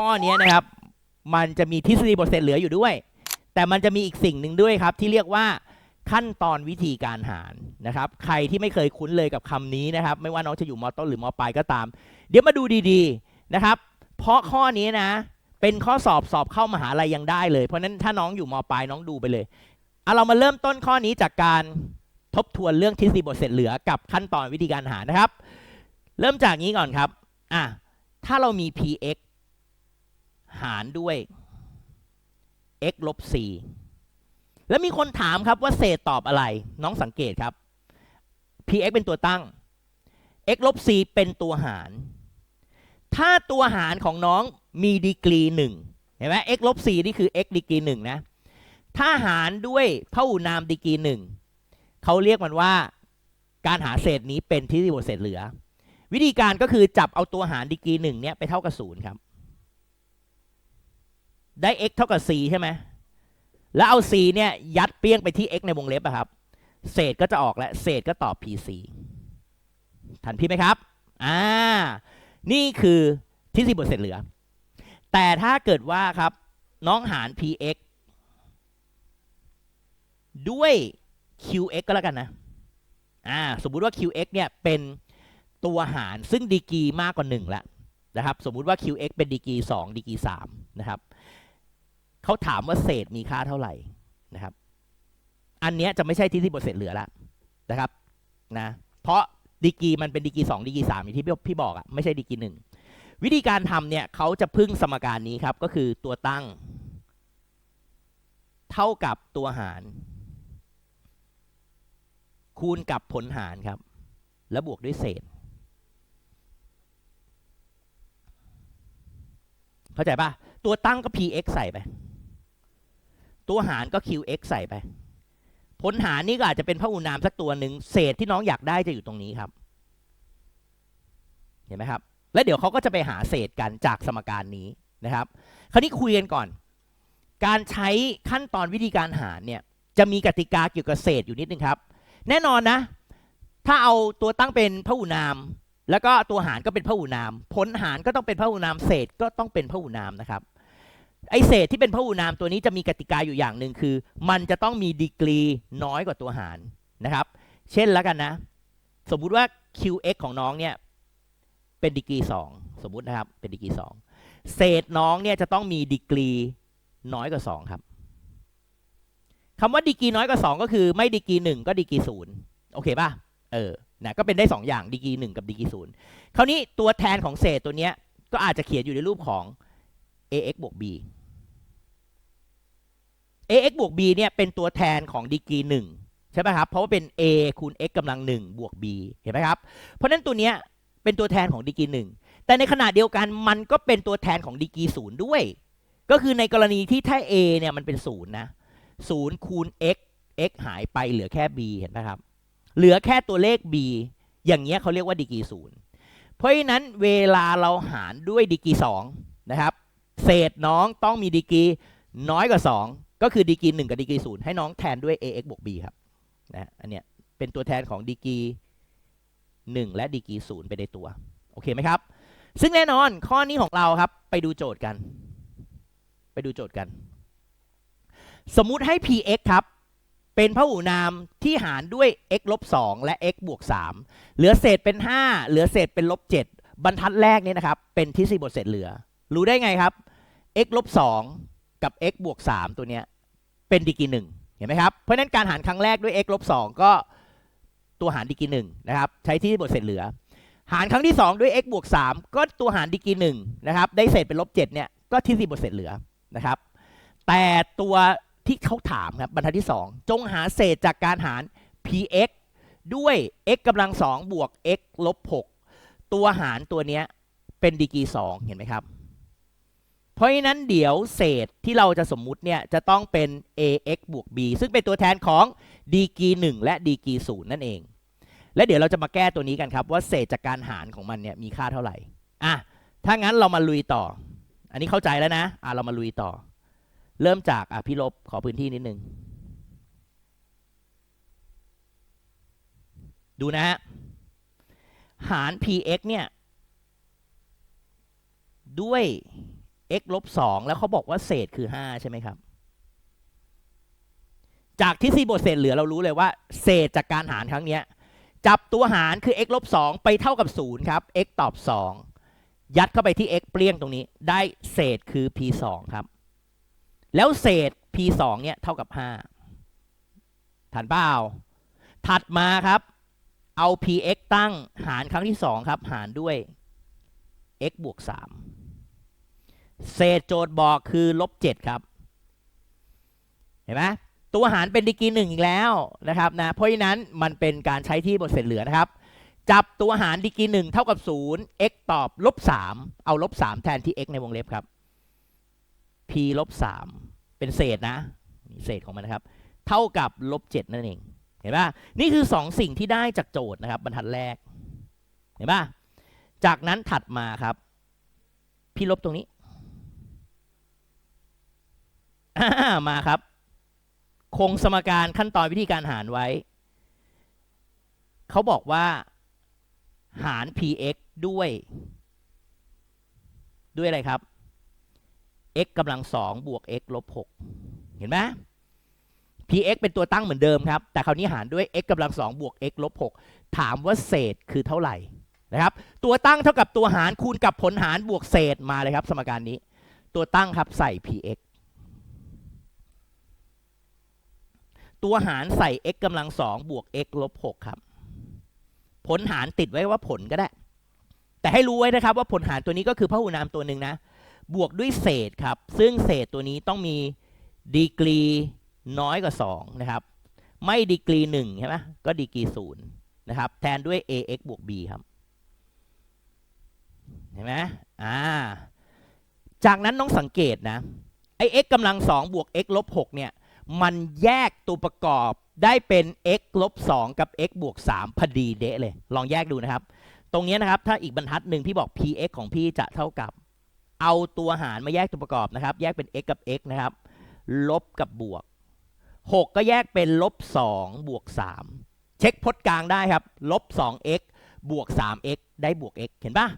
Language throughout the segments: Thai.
ข้อนี้นะครับ มันจะมีทฤษฎีบทเสร็จเหลืออยู่ด้วย แต่มันจะมีอีกสิ่งหนึ่งด้วยครับ ที่เรียกว่าขั้นตอนวิธีการหารนะครับ ใครที่ไม่เคยคุ้นเลยกับคำนี้นะครับ ไม่ว่าน้องจะอยู่มต้นหรือมปลายก็ตาม เดี๋ยวมาดูดีๆนะครับ เพราะข้อนี้นะ เป็นข้อสอบสอบเข้ามหาลัยยังได้เลย เพราะฉะนั้นถ้าน้องอยู่มปลายน้องดูไปเลยเอาเรามาเริ่มต้นข้อนี้จากการทบทวนเรื่องทฤษฎีบทเสร็จเหลือกับขั้นตอนวิธีการหารนะครับ เริ่มจากนี้ก่อนครับอะถ้าเรามี px หารด้วย x ลบ c แล้วมีคนถามครับว่าเศษตอบอะไร น้องสังเกตครับ px เป็นตัวตั้ง x ลบ c เป็นตัวหาร ถ้าตัวหารของน้องมีดีกรีหนึ่งเห็นไหม x ลบ c นี่คือ x ดีกรีหนึ่งนะ ถ้าหารด้วยพหุนามดีกรีหนึ่งเขาเรียกมันว่าการหาเศษนี้เป็นทฤษฎีบทเศษเหลือ วิธีการก็คือจับเอาตัวหารดีกรีหนึ่งเนี่ยไปเท่ากับศูนย์ครับ ได้ x เท่ากับ c ใช่ไหมแล้วเอา c เนี่ยยัดเปี้ยงไปที่ x ในวงเล็บอะครับ เศษก็จะออกแล้วเศษก็ตอบ pc ทันพี่ไหมครับ อ่า นี่คือทฤษฎีบทเสร็จเหลือ แต่ถ้าเกิดว่าครับน้องหาร px ด้วย qx ก็แล้วกันนะ อ่า สมมุติว่า qx เนี่ยเป็นตัวหารซึ่งดีกรีมากกว่า1แล้วนะครับ สมมุติว่า qx เป็นดีกรี2ดีกรี3นะครับ เขาถามว่าเศษมีค่าเท่าไหร่นะครับ อันเนี้ยจะไม่ใช่ทฤษฎีบทเศษเหลือแล้วนะครับนะเพราะดีกีมันเป็นดีกรี2ดีกรี3อย่างที่พี่พี่บอกอะไม่ใช่ดีกีหนึ่งวิธีการทำเนี่ยเขาจะพึ่งสมการนี้ครับ ก็คือตัวตั้ง เท่ากับตัวหาร คูณกับผลหารครับ แล้วบวกด้วยเศษ เข้าใจปะตัวตั้งก็ px ใส่ไป ตัวหารก็ qx ใส่ไป ผลหารนี่ก็อาจจะเป็นพหุนามสักตัวหนึ่งเศษที่น้องอยากได้จะอยู่ตรงนี้ครับ เห็นไหมครับ แล้วเดี๋ยวเขาก็จะไปหาเศษกันจากสมการนี้นะครับ คราวนี้คุยกันก่อน การใช้ขั้นตอนวิธีการหารเนี่ยจะมีกติกาเกี่ยวกับเศษอยู่นิดนึงครับ แน่นอนนะ ถ้าเอาตัวตั้งเป็นพหุนาม แล้วก็ตัวหารก็เป็นพหุนาม ผลหารก็ต้องเป็นพหุนาม เศษก็ต้องเป็นพหุนามนะครับ ไอเศษที่เป็นพหุนามตัวนี้จะมีกติกาอยู่อย่างหนึ่งคือ มันจะต้องมีดีกรีน้อยกว่าตัวหารนะครับ เช่นแล้วกันนะ สมมุติว่า qx ของน้องเนี่ยเป็นดีกรี2 สมมุตินะครับเป็นดีกรี2 เศษน้องเนี่ยจะต้องมีดีกรีน้อยกว่า 2 ครับคำว่าดีกรีน้อยกว่า 2 ก็คือไม่ดีกรี1ก็ดีกรี0โอเคป่ะเออนะก็เป็นได้ 2 อย่างดีกรี1กับดีกรี0คราวนี้ตัวแทนของเศษตัวเนี้ยก็อาจจะเขียนอยู่ในรูปของ ax บวก b ax บวก b เนี่ยเป็นตัวแทนของดีกรี1ใช่ไหมครับ เพราะว่าเป็น a คูณ x กำลัง1บวก b เห็นไหมครับ เพราะนั้นตัวเนี้ยเป็นตัวแทนของดีกรี1แต่ในขณะเดียวกันมันก็เป็นตัวแทนของดีกรี0ด้วย ก็คือในกรณีที่ถ้า a เนี่ยมันเป็น0นย์นะ0คูณ x x หายไปเหลือแค่ b เห็นไหมครับ เหลือแค่ตัวเลข b อย่างเงี้ยเขาเรียกว่าดีกรี0เพราะฉะนั้นเวลาเราหารด้วยดีกรี2นะครับ เศษน้องต้องมีดีกรีน้อยกว่า 2 ก็คือดีกรี1กับดีกรี0ให้น้องแทนด้วย ax บวก b ครับนะอันเนี้ยเป็นตัวแทนของดีกรี1และดีกรี0ไปในตัว โอเคไหมครับ ซึ่งแน่นอนข้อนี้ของเราครับ ไปดูโจทย์กัน ไปดูโจทย์กัน สมมุติให้ px ครับ เป็นพหุนามที่หารด้วย x ลบ2และ x บวก3เหลือเศษเป็น 5 เหลือเศษเป็นลบ7บรรทัดแรกนี้นะครับ เป็นทฤษฎีบทเศษเหลือ รู้ได้ไงครับ x ลบ2กับ x บวก3ตัวเนี้ยเป็นดีกรีหนึ่งเห็นไหมครับ เพราะนั้นการหารครั้งแรกด้วย x ลบ2ก็ตัวหารดีกรีหนึ่งนะครับ ใช้ที่บทเศษเหลือ หารครั้งที่ 2 ด้วย x บวก3ก็ตัวหารดีกรีหนึ่งนะครับ ได้เศษเป็นลบ7เนี่ยก็ทฤษฎีบทเศษเหลือนะครับ แต่ตัวที่เขาถามครับบรรทัดที่ 2 จงหาเศษจากการหาร px ด้วย x กำลัง2บวก x ลบ6ตัวหารตัวเนี้ยเป็นดีกรี2เห็นไหมครับ เพราะฉะนั้นเดี๋ยวเศษที่เราจะสมมุติเนี่ยจะต้องเป็น ax บวก b ซึ่งเป็นตัวแทนของดีกี1และดีกี0นั่นเอง และเดี๋ยวเราจะมาแก้ตัวนี้กันครับ ว่าเศษจากการหารของมันเนี่ยมีค่าเท่าไหร่อะถ้างั้นเรามาลุยต่อ อันนี้เข้าใจแล้วนะอะเรามาลุยต่อ เริ่มจากอะพี่ลบขอพื้นที่นิดนึงดูนะฮะหาร px เนี่ยด้วย x ลบ2แล้วเขาบอกว่าเศษคือ5ใช่ไหมครับ จากทฤษฎีบทเศษเหลือเรารู้เลยว่า เศษจากการหารครั้งเนี้ย จับตัวหารคือ x ลบ2ไปเท่ากับ0ครับ x ตอบ2ยัดเข้าไปที่ x เปลี่ยงตรงนี้ ได้เศษคือ p 2ครับ แล้วเศษ p 2เนี่ยเท่ากับ5ทันเปล่าถัดมาครับ เอา px ตั้งหารครั้งที่2ครับ หารด้วย x บวก3 เศษโจทย์บอกคือลบ7ครับ เห็นไหมตัวหารเป็นดีกรีหนึ่งอีกแล้วนะครับนะเพราะฉะนั้นมันเป็นการใช้ที่บทเศษเหลือนะครับ จับตัวหารดีกรีหนึ่งเท่ากับ0 x ตอบลบ3เอาลบ3แทนที่ x ในวงเล็บครับ p ลบ3เป็นเศษนะเศษของมันนะครับ เท่ากับลบ7นั่นเองเห็นป่ะนี่คือ2สิ่งที่ได้จากโจทย์นะครับ บรรทัดแรก เห็นป่ะจากนั้นถัดมาครับ พี่ลบตรงนี้ อ่า มาครับ คงสมการขั้นตอนวิธีการหารไว้ เขาบอกว่า หาร px ด้วย ด้วยอะไรครับ x กำลังสองบวก x ลบ6เห็นไหม px เป็นตัวตั้งเหมือนเดิมครับ แต่คราวนี้หารด้วย x กำลังสองบวก x ลบ6ถามว่าเศษคือเท่าไหร่นะครับ ตัวตั้งเท่ากับตัวหารคูณกับผลหารบวกเศษมาเลยครับ สมการนี้ ตัวตั้งครับใส่ px ตัวหารใส่ x กำลังสองบวก x ลบ6ครับ ผลหารติดไว้ว่าผลก็ได้ แต่ให้รู้ไว้นะครับว่าผลหารตัวนี้ก็คือพหุนามตัวหนึ่งนะ บวกด้วยเศษครับ ซึ่งเศษตัวนี้ต้องมีดีกรีน้อยกว่า 2 นะครับ ไม่ดีกรี1ใช่ไหมก็ดีกรี0นะครับ แทนด้วย ax บวก b ครับเห็นไหมอ่า จากนั้นน้องสังเกตนะไอ้ x กำลัง2บวก x ลบ6เนี่ย มันแยกตัวประกอบได้เป็น x ลบ2กับ x บวก3พอดีเดะเลย ลองแยกดูนะครับ ตรงนี้นะครับ ถ้าอีกบรรทัดหนึ่งพี่บอก px ของพี่จะเท่ากับ เอาตัวหารมาแยกตัวประกอบนะครับ แยกเป็น x กับ x นะครับ ลบกับบวก 6 ก็แยกเป็นลบ2บวก3เช็คพจน์กลางได้ครับ ลบ 2x บวก 3x ได้บวก x เห็นปะ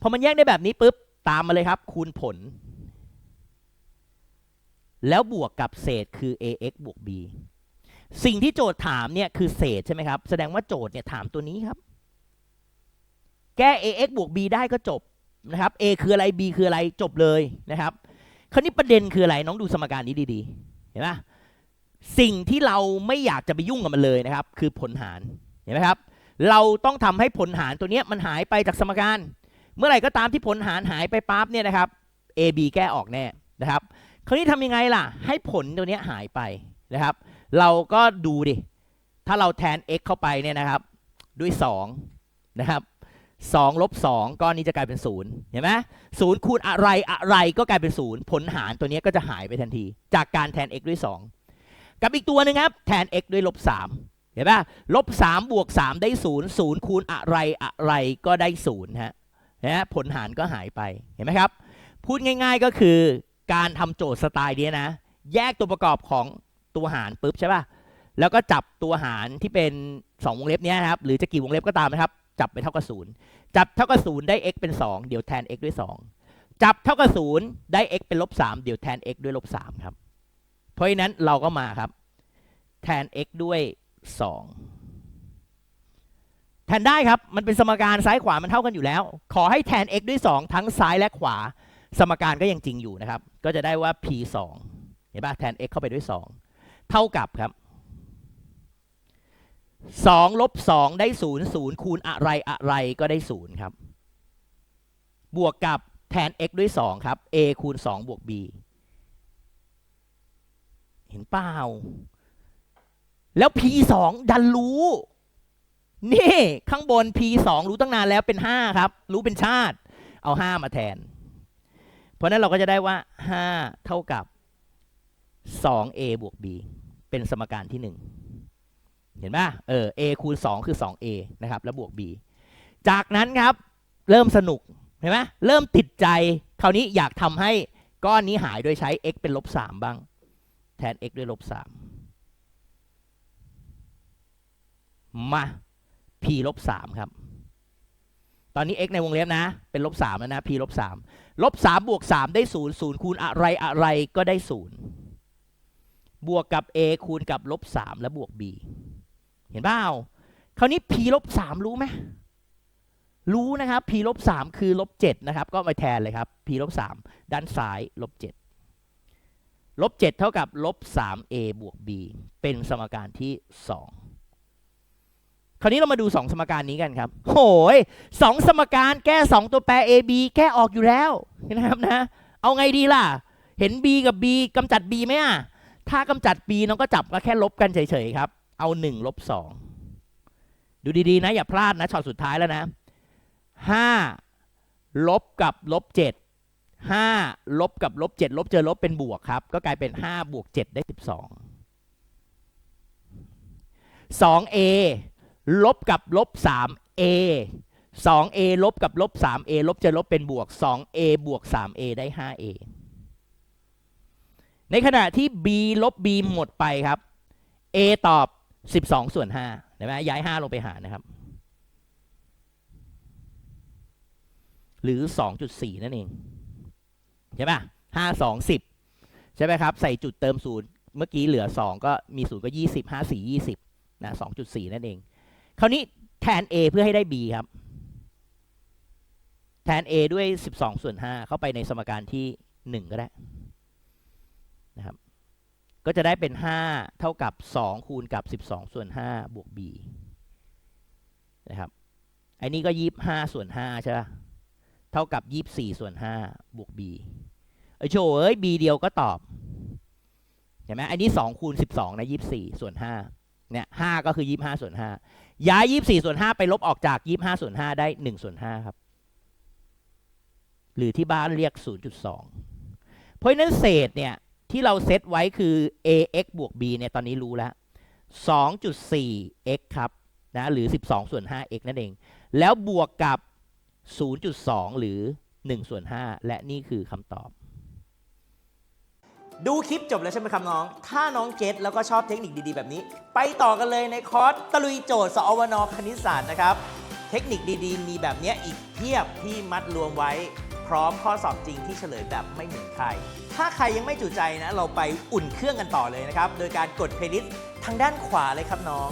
พอมันแยกได้แบบนี้ปุ๊บ ตามมาเลยครับ คูณผล แล้วบวกกับเศษคือ ax บวก b สิ่งที่โจทย์ถามเนี่ยคือเศษใช่ไหมครับ แสดงว่าโจทย์เนี่ยถามตัวนี้ครับ แก้ ax บวก b ได้ก็จบนะครับ a คืออะไร b คืออะไรจบเลยนะครับ คราวนี้ประเด็นคืออะไรน้องดูสมการนี้ดีๆ เห็นไหมสิ่งที่เราไม่อยากจะไปยุ่งกับมันเลยนะครับ คือผลหารเห็นไหมครับ เราต้องทำให้ผลหารตัวเนี้ยมันหายไปจากสมการ เมื่อไหร่ก็ตามที่ผลหารหายไปปั๊บเนี่ยนะครับ a b แก้ออกแน่นะครับ คราวนี้ทำยังไงล่ะ ให้ผลตัวนี้หายไปนะครับ เราก็ดูดิ ถ้าเราแทน x เข้าไปเนี่ยนะครับ ด้วย 2 นะครับ2ลบ2ก้อนนี้จะกลายเป็น 0 เห็นไหมศูนย์คูณอะไรอะไรก็กลายเป็น 0 ผลหารตัวนี้ก็จะหายไปทันที จากการแทน x ด้วย 2 กับอีกตัวหนึงครับ แทน x ด้วยลบ3เห็นไหมลบ3บวก 3 ได้ 0 0 คูณอะไรอะไรก็ได้0ฮะนะผลหารก็หายไป เห็นไหมครับ พูดง่าย ๆก็คือ การทำโจทย์สไตล์เนี้ยนะ แยกตัวประกอบของตัวหารปุ๊บใช่ป่ะแล้วก็จับตัวหารที่เป็น 2 วงเล็บเนี้ยนะครับ หรือจะกี่วงเล็บก็ตามนะครับ จับไปเท่ากับ0จับเท่ากับ0ได้ x เป็น 2 เดี๋ยวแทน x ด้วย 2 จับเท่ากับ0ได้ x เป็นลบ3เดี๋ยวแทน x ด้วยลบ3ครับ เพราะฉะนั้นเราก็มาครับ แทน x ด้วย 2 แทนได้ครับ มันเป็นสมการซ้ายขวามันเท่ากันอยู่แล้ว ขอให้แทน x ด้วย 2 ทั้งซ้ายและขวา สมการก็ยังจริงอยู่นะครับ ก็จะได้ว่า p 2เห็นป่ะแทน x เข้าไปด้วย 2 เท่ากับครับ2ลบ2ได้ 0 0 คูณอะไรอะไรก็ได้ 0 ครับ บวกกับแทน x ด้วย 2 ครับ a คูณ 2 บวก b เห็นเปล่า แล้ว p 2ดันรู้ นี่ ข้างบน p 2รู้ตั้งนานแล้วเป็น 5 ครับ รู้เป็นชาติ เอา 5 มาแทน ราะนั้นเราก็จะได้ว่า 5 เท่ากับ 2a บวก b เป็นสมการที่ 1 เห็นไหมเออ a คูณ 2 คือ 2a นะครับ แล้วบวก b จากนั้นครับเริ่มสนุก เห็นไหมเริ่มติดใจ คราวนี้อยากทำให้ก้อนนี้หายโดยใช้ x เป็นลบ 3 บ้าง แทน x ด้วยลบ 3 มา p ลบ 3 ครับ ตอนนี้ x ในวงเล็บนะ เป็นลบ3แล้วนะ p ลบ3ลบ3บวก 3 ได้0 0คูณอะไรอะไรก็ได้ 0 บวกกับ a คูณกับลบ3แล้วบวก b เห็นเปล่าคราวนี้ p ลบ3รู้ไหมรู้นะครับ p ลบ3คือลบ7นะครับ ก็ไปแทนเลยครับ p ลบ3ด้านซ้ายลบ7ลบ7เท่ากับลบ 3a บวก b เป็นสมการที่ 2 คราวนี้เรามาดู 2 สมการนี้กันครับโหยสองสมการแก้ 2 ตัวแปร a b แก้ออกอยู่แล้วนะครับนะ เอาไงดีล่ะ เห็น b กับ b กำจัด b ไหมอะ ถ้ากำจัด b น้องก็จับก็แค่ลบกันเฉยๆครับ เอา1ลบ2ดูดีๆนะ อย่าพลาดนะช็อตสุดท้ายแล้วนะ5ลบกับลบ7 5ลบกับลบ7ลบเจอลบเป็นบวกครับ ก็กลายเป็น5บวก7ได้ 12 2a ลบกับลบ 3a 2a ลบกับลบ 3a ลบจอลบเป็นบวก 2a บวก 3a ได้ 5a ในขณะที่ b ลบ b หมดไปครับ a ตอบ 12 ส่วน5เห็นไหมย้าย 5 ลงไปหารนะครับ หรือ 2.4 นั่นเอง ใช่ป่ะ5 2 10 ใช่ไหมครับ ใส่จุดเติมศูนย์เมื่อกี้เหลือ 2 ก็มีศูนย์ก็ 20 5 4 20นะ2.4 นั่นเอง คราวนี้แทน a เพื่อให้ได้ b ครับ แทน a ด้วย 12 ส่วน 5 เข้าไปในสมการที่ 1 ก็ได้นะครับ ก็จะได้เป็น 5 เท่ากับ 2 คูณกับ 12 ส่วน 5 บวก b นะครับไอ้นี่ก็ 25 ส่วน 5 ใช่ป่ะ เท่ากับ 24 ส่วน 5 บวก b เอ้ยโชว์เอ้ย b เดียวก็ตอบเห็นไหมอันนี้ 2 คูณ 12 นะ 24 ส่วน 5 เนี่ย 5 ก็คือ 25 ส่วน 5 ย้าย24ส่วน5ไปลบออกจาก25ส่วน5ได้1ส่วน5ครับ หรือที่บ้านเรียก0.2เพราะนั้นเศษเนี่ยที่เราเซตไว้คือ ax บวก b เนี่ยตอนนี้รู้แล้ว 2.4x ครับนะหรือ12ส่วน 5x นั่นเอง แล้วบวกกับ0.2หรือ1ส่วน5และนี่คือคำตอบ ดูคลิปจบแล้วใช่ไหมครับน้อง ถ้าน้องเก็ตแล้วก็ชอบเทคนิคดีๆ แบบนี้ ไปต่อกันเลยในคอร์สตะลุยโจทย์สอวนคณิตศาสตร์นะครับ เทคนิคดีๆ มีแบบเนี้ยอีกเพียบที่มัดรวมไว้ พร้อมข้อสอบจริงที่เฉลยแบบไม่เหมือนใคร ถ้าใครยังไม่จุใจนะ เราไปอุ่นเครื่องกันต่อเลยนะครับ โดยการกดเพลย์ลิสต์ทางด้านขวาเลยครับน้อง